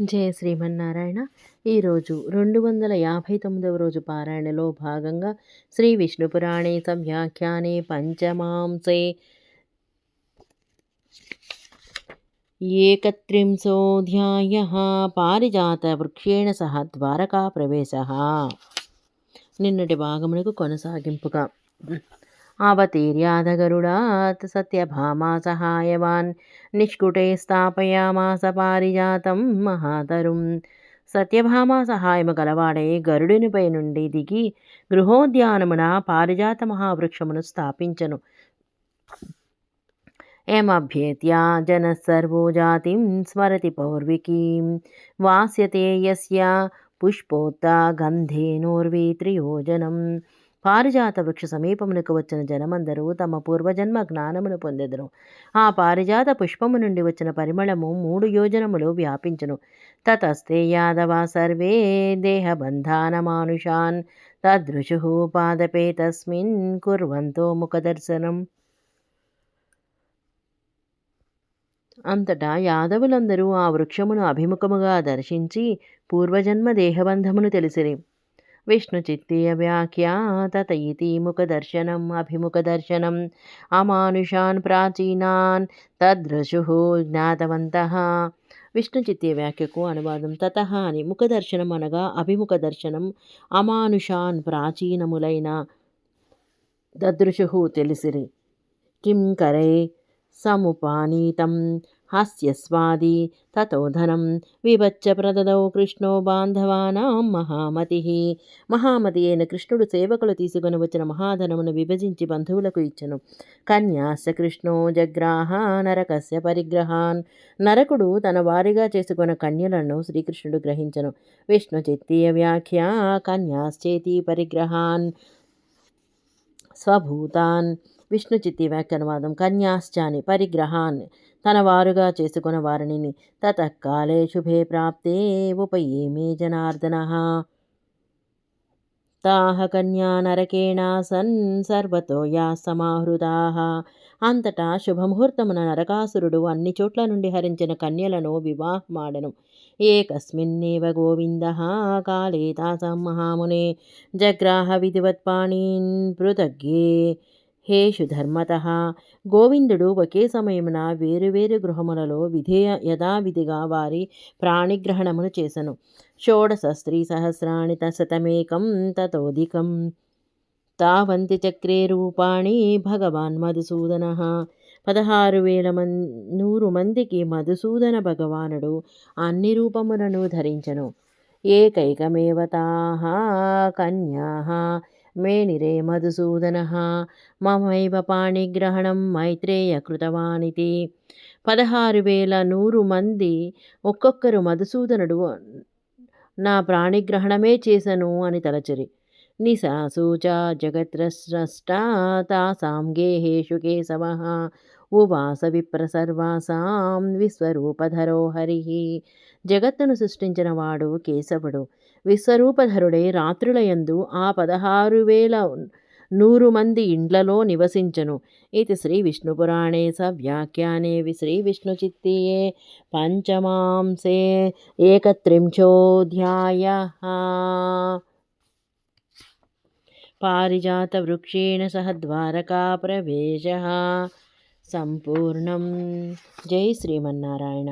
జయ శ్రీమన్నారాయణ. ఈరోజు రెండు వందల యాభై తొమ్మిదవ రోజు పారాయణలో భాగంగా శ్రీ విష్ణు పురాణే సవ్యాఖ్యానే పంచమాంసే పారిజాత వృక్షేణ సహ ద్వారకా ప్రవేశ. నిన్నటి భాగమునకు కొనసాగింపుగా అవతీర్యాధగరుడాత్ సత్యభామా సహాయవాన్ నిష్కుటే స్థాపయామాస పారిజాతం మహాతరుం సత్యభామ సహాయము గలవాడే గరుడునిపై నుండి దిగి గృహోద్యానమున పారిజాత మహావృక్షమును స్థాపించను ఏమభ్యేత్య జనः सर्वो జాతిం స్మరతి పౌర్వికీం వాస్యతే యస్య పుష్పోత్తా గంధేనోర్వీ త్రియోజనం పారిజాత వృక్ష సమీపమునకు వచ్చిన జనమందరూ తమ పూర్వజన్మ జ్ఞానమును పొందెదరు. ఆ పారిజాత పుష్పము నుండి వచ్చిన పరిమళము మూడు యోజనములు వ్యాపించును. తతస్తే యాదవ సర్వే దేహబంధానమానుషాన్ తదృశు పాదపే తస్మిన్ కుర్వంతో ముఖదర్శనం. అంతటా యాదవులందరూ ఆ వృక్షమును అభిముఖముగా దర్శించి పూర్వజన్మ దేహబంధమును తెలిసిరి. విష్ణు చిత్తీయ ఇతి ముఖదర్శనం అభిముఖదర్శనం. అమానుషాన్ ప్రాచీనాన్ తద్రశు జ్ఞాతవంత. విష్ణుచిత్తీయ వ్యాఖ్యకు అనువాదం తత అని. ముఖదర్శనం అనగా అభిముఖ దర్శనం అమానుషాన్ ప్రాచీనములైన దదృశు తెలిసిరి. కిం కరే సముపానీతం హాస్యస్వాది తతోధనం వివచ్చ ప్రదదౌ కృష్ణో బాంధవానాం మహామతి మహామతి అయిన కృష్ణుడు సేవకులు తీసుకొని వచ్చిన మహాధనమును విభజించి బంధువులకు ఇచ్చను। కన్యాస కృష్ణో జగ్రాహ నరకస్య పరిగ్రహాన్। నరకుడు తన వారిగా చేసుకున్న కన్యలను శ్రీకృష్ణుడు గ్రహించను। విష్ణు చిత్తీయ వ్యాఖ్య కన్యాశ్చేతి పరిగ్రహాన్। స్వభూతాన్ విష్ణుచిత్తి వ్యాఖ్యనవాదం కన్యాశ్చాని పరిగ్రహాన్ తన వారుగా చేసుకున్న వారిని తతకాలే శుభే ప్రాప్తే ఉపయేమే జనార్దన. తాహ కన్యా నరకేణా సన్ సర్వతో యా సమాహృదా అంతటా శుభముహూర్తమున నరకాసురుడు అన్ని చోట్ల నుండి హరించిన కన్యలను వివాహమాడను. ఏకస్మిన్నేవ గోవింద కాళే తాసాం మహామునే. జగ్రాహ విధివత్పాణీన్ పృథగ్గే. హేషు ధర్మత గోవిందుడు ఒకే సమయమున వేరువేరు గృహములలో విధేయ యథావిధిగా వారి ప్రాణిగ్రహణమును చేశను షోడశ స్త్రీ సహస్రాణి తశతమేకం తతోధికం. తావంతి చక్రే రూపాణి భగవాన్ మధుసూదన. పదహారు వేల మం నూరు మందికి మధుసూదన భగవానుడు అన్ని రూపములను ధరించను. ఏకైకమేవతా కన్యా మేణిరే మధుసూదన మమైవ పాణిగ్రహణం మైత్రేయ కృతవానితి పదహారు వేల నూరు మంది ఒక్కొక్కరు మధుసూదనుడు నా ప్రాణిగ్రహణమే చేశను అని తలచరి నిశాసూచ జగత్రస్రష్టా తాసాం గేహేషు కేశవ ఉవాస విప్రసర్వాసాం విశ్వరూపధరో హరి. జగత్తును సృష్టించిన వాడు కేశవుడు. విశ్వరూపధరుడే రాత్రులయందు ఆ పదహారు వేల నూరు మంది ఇండ్లలో నివసించను. ఇది శ్రీ విష్ణుపురాణే స వ్యాఖ్యానే శ్రీ విష్ణుచిత్తీయే పంచమాంసే ఏకత్రింశోऽధ్యాయ పారిజాతవృక్షేణ సహ ద్వారకా ప్రవేశ సంపూర్ణం. జై శ్రీమన్నారాయణ.